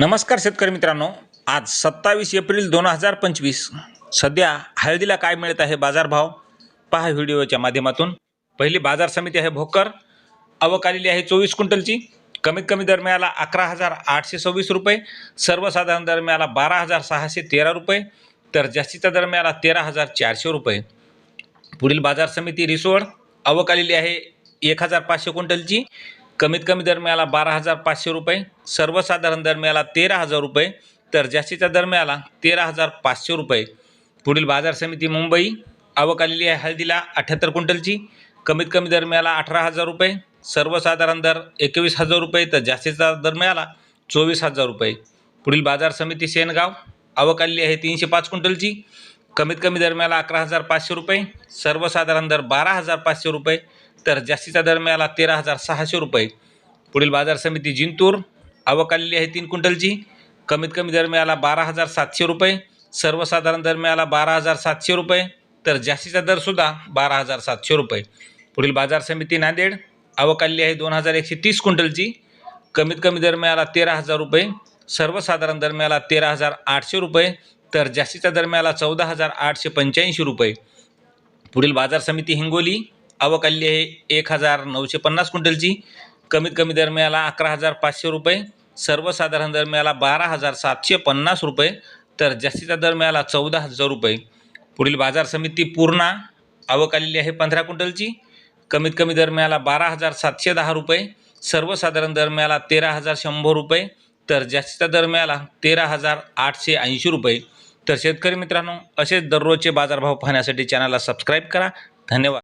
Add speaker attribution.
Speaker 1: नमस्कार शेतकरी मित्रांनो. आज सत्तावीस एप्रिल दोन हजार पंचवीस. सध्या हळदीला काय मिळत आहे बाजारभाव? पहा व्हिडिओच्या माध्यमातून. पहिली बाजार समिती आहे भोकर. आवक आलेली आहे चोवीस क्विंटलची. कमीत कमी दर मिळाला अकरा हजार आठशे सव्वीस रुपये. सर्वसाधारण दर मिळाला बारा हजार सहाशे तेरा रुपये. तर जास्तीचा दर मिळाला तेरा हजार चारशे रुपये. पुढील बाजार समिती रिसोड. आवक आलेली आहे एक हजार पाचशे क्विंटलची. कमीत कमी दर मिळाला बारा हजार पाचशे रुपये सर्वसाधारण दर मिळाला तेरा हजार रुपये तर जास्तीचा दर मिळाला तेरा हजार पाचशे रुपये. पुढील बाजार समिती मुंबई आवक आलेली आहे हळदीला अठ्ठ्याहत्तर क्विंटलची कमीत कमी दर मिळाला अठरा हजार रुपये सर्वसाधारण दर एकवीस हजार रुपये तर जास्तीचा दर मिळाला चोवीस हजार रुपये. पुढील बाजार समिती सेनगाव आवक आलेली आहे तीनशे पाच क्विंटलची कमीत कमी दर मिळाला अकरा हजार पाचशे रुपये सर्वसाधारण दर बारा हजार पाचशे रुपये तर जास्तीचा दर मिळाला तेरा हजार सहाशे रुपये. पुढील बाजार समिती जिंतूर आवक आलेली आहे तीन क्विंटलची. कमीत कमी दर मिळाला बारा हजार सातशे रुपये सर्वसाधारण दर मिळाला बारा हजार सातशे रुपये तर जास्तीचा दरसुद्धा बारा हजार सातशे रुपये. पुढील बाजार समिती नांदेड आवक आलेली आहे दोन हजार एकशे तीस क्विंटलची. कमीत कमी दर मिळाला तेरा हजार रुपये सर्वसाधारण दर मिळाला तेरा हजार आठशे रुपये तर जास्तीचा दरम्याला चौदा हजार आठशे पंच्याऐंशी रुपये. पुढील बाजार समिती हिंगोली आवक आलेली आहे एक हजार नऊशे पन्नास क्विंटलची. कमीत कमी दरम्याला अकरा हजार पाचशे रुपये सर्वसाधारण दरम्याला बारा हजार सातशे पन्नास रुपये तर जास्तीचा दरम्याला चौदा हजार रुपये. पुढील बाजार समिती पूर्णा आवक आलेली आहे पंधरा क्विंटलची. कमीत कमी दरम्याला बारा हजार सातशे दहा रुपये सर्वसाधारण दरम्याला तेरा हजार शंभर रुपये तर जास्तीचा दर मिळाला तेरा हजार आठशे ऐंशी रुपये. तर शेतकरी मित्रांनो असेच दररोजचे बाजारभाव पाहण्यासाठी चॅनलला सबस्क्राईब करा. धन्यवाद.